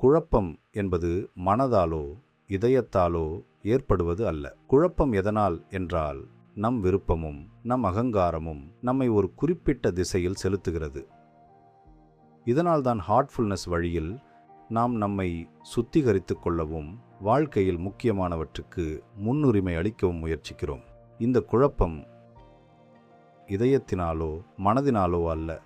குழப்பம் என்பது மனதாலோ இதயத்தாலோ ஏற்படுவது அல்ல. குழப்பம் எதனால் என்றால் நம் விருப்பமும் நம் அகங்காரமும் நம்மை ஒரு குறிப்பிட்ட திசையில் செலுத்துகிறது. இதனால்தான் ஹார்ட்ஃபுல்னஸ் வழியில் நாம் நம்மை சுத்திகரித்து கொள்ளவும் வாழ்க்கையில் முக்கியமானவற்றுக்கு முன்னுரிமை அளிக்கவும் முயற்சிக்கிறோம். இந்த குழப்பம் இதயத்தினாலோ மனதினாலோ அல்ல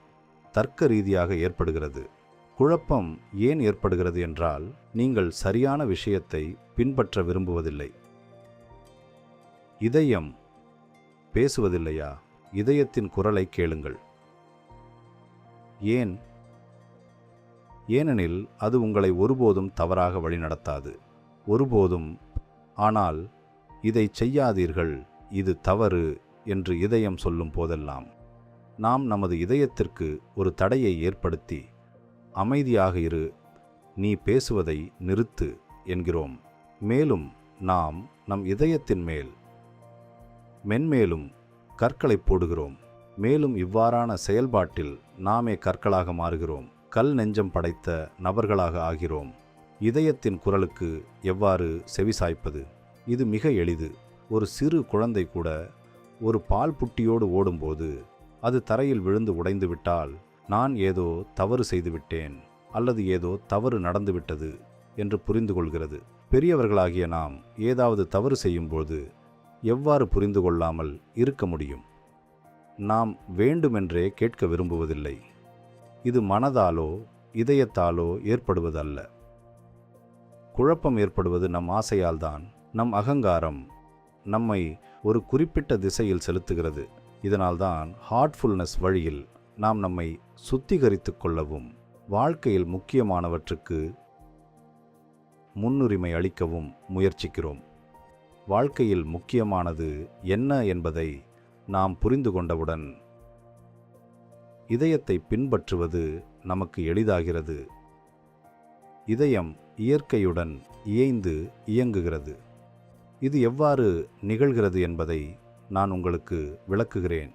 தர்க்க ரீதியாக ஏற்படுகிறது. குழப்பம் ஏன் ஏற்படுகிறது என்றால் நீங்கள் சரியான விஷயத்தை பின்பற்ற விரும்புவதில்லை. இதயம் பேசுவதில்லையா? இதயத்தின் குரலை கேளுங்கள். ஏன்? ஏனெனில் அது உங்களை ஒருபோதும் தவறாக வழிநடத்தாது. ஒருபோதும். ஆனால் இதை செய்யாதீர்கள். இது தவறு என்று இதயம் சொல்லும் போதெல்லாம். நாம் நமது இதயத்திற்கு ஒரு தடையை ஏற்படுத்தி அமைதியாக இரு. நீ பேசுவதை நிறுத்து என்கிறோம். மேலும் நாம் நம் இதயத்தின் மேல் மென்மேலும் கற்களை போடுகிறோம். மேலும் இவ்வாறான செயல்பாட்டில் நாமே கற்களாக மாறுகிறோம். கல் நெஞ்சம் படைத்த நபர்களாக ஆகிறோம். இதயத்தின் குரலுக்கு எவ்வாறு செவிசாய்ப்பது இது மிக எளிது. ஒரு சிறு குழந்தை கூட ஒரு பால் புட்டியோடு ஓடும்போது அது தரையில் விழுந்து உடைந்துவிட்டால் நான் ஏதோ தவறு செய்துவிட்டேன் அல்லது ஏதோ தவறு நடந்துவிட்டது என்று புரிந்து கொள்கிறது பெரியவர்களாகிய நாம் ஏதாவது தவறு செய்யும்போது எவ்வாறு புரிந்து கொள்ளாமல் இருக்க முடியும்? நாம் வேண்டுமென்றே கேட்க விரும்புவதில்லை. இது மனதாலோ இதயத்தாலோ ஏற்படுவதல்ல. குழப்பம் ஏற்படுவது நம் ஆசையால்தான் நம் அகங்காரம் நம்மை ஒரு குறிப்பிட்ட திசையில் செலுத்துகிறது. இதனால்தான் ஹார்ட்ஃபுல்னஸ் வழியில் நாம் நம்மை சுத்திகரித்து கொள்ளவும் வாழ்க்கையில் முக்கியமானவற்றுக்கு முன்னுரிமை அளிக்கவும் முயற்சிக்கிறோம். வாழ்க்கையில் முக்கியமானது என்ன என்பதை நாம் புரிந்து கொண்டவுடன் இதயத்தை பின்பற்றுவது நமக்கு எளிதாகிறது. இதயம் இயற்கையுடன் இயைந்து இயங்குகிறது. இது எவ்வாறு நிகழ்கிறது என்பதை நான் உங்களுக்கு விளக்குகிறேன்.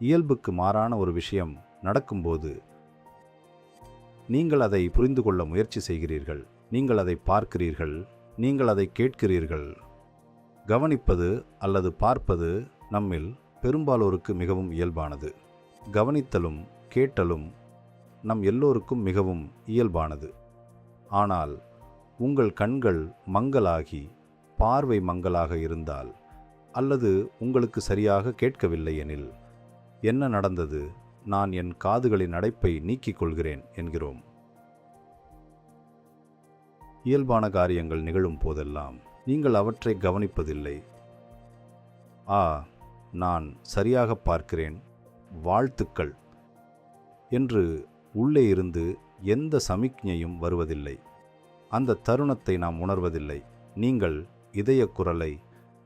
இயல்புக்கு மாறான ஒரு விஷயம் நடக்கும்போது நீங்கள் அதை புரிந்து கொள்ள முயற்சி செய்கிறீர்கள். நீங்கள் அதை பார்க்கிறீர்கள். நீங்கள் அதை கேட்கிறீர்கள். கவனிப்பது அல்லது பார்ப்பது நம்மில் பெரும்பாலோருக்கு மிகவும் இயல்பானது. கவனித்தலும் கேட்டலும் நம் எல்லோருக்கும் மிகவும் இயல்பானது. ஆனால் உங்கள் கண்கள் மங்கலாகி பார்வை மங்கலாக இருந்தால் அல்லது உங்களுக்கு சரியாக கேட்கவில்லை எனில் என்ன நடந்தது? நான் என் காதுகளின் அடைப்பை நீக்கிக் கொள்கிறேன் என்கிறோம். இயல்பான காரியங்கள் நிகழும் போதெல்லாம் நீங்கள் அவற்றை கவனிப்பதில்லை. ஆ நான் சரியாக பார்க்கிறேன். வாழ்த்துக்கள். என்று உள்ளே இருந்து எந்த சமிக்ஞையும் வருவதில்லை. அந்த தருணத்தை நாம் உணர்வதில்லை. நீங்கள் இதய குரலை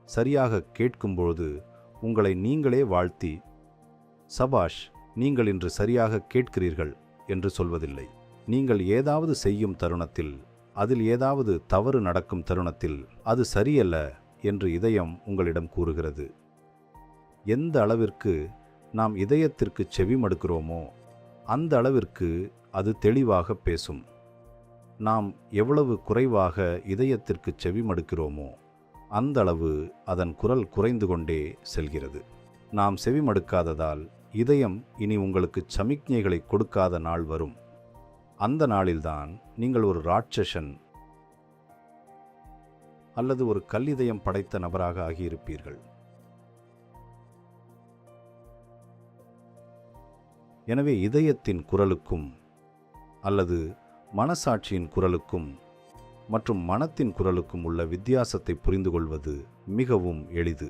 சரியாக கேட்கும்பொழுது உங்களை நீங்களே வாழ்த்தி சபாஷ் நீங்கள் இன்று சரியாக கேட்கிறீர்கள் என்று சொல்வதில்லை. நீங்கள் ஏதாவது செய்யும் தருணத்தில் அதில் ஏதாவது தவறு நடக்கும் தருணத்தில் அது சரியல்ல என்று இதயம் உங்களிடம் கூறுகிறது. எந்த அளவிற்கு நாம் இதயத்திற்கு செவிமடுக்கிறோமோ அந்த அளவிற்கு அது தெளிவாக பேசும். நாம் எவ்வளவு குறைவாக இதயத்திற்கு செவிமடுக்கிறோமோ அந்த அளவு அதன் குரல் குறைந்து கொண்டே செல்கிறது. நாம் செவிமடுக்காததால் இதயம் இனி உங்களுக்கு சமிக்ஞைகளை கொடுக்காத நாள் வரும். அந்த நாளில்தான் நீங்கள் ஒரு ராட்சசன் அல்லது ஒரு கல்லிதயம் படைத்த நபராக ஆகியிருப்பீர்கள். எனவே இதயத்தின் குரலுக்கும் அல்லது மனசாட்சியின் குரலுக்கும் மற்றும் மனத்தின் குரலுக்கும் உள்ள வித்தியாசத்தை புரிந்து கொள்வது மிகவும் எளிது.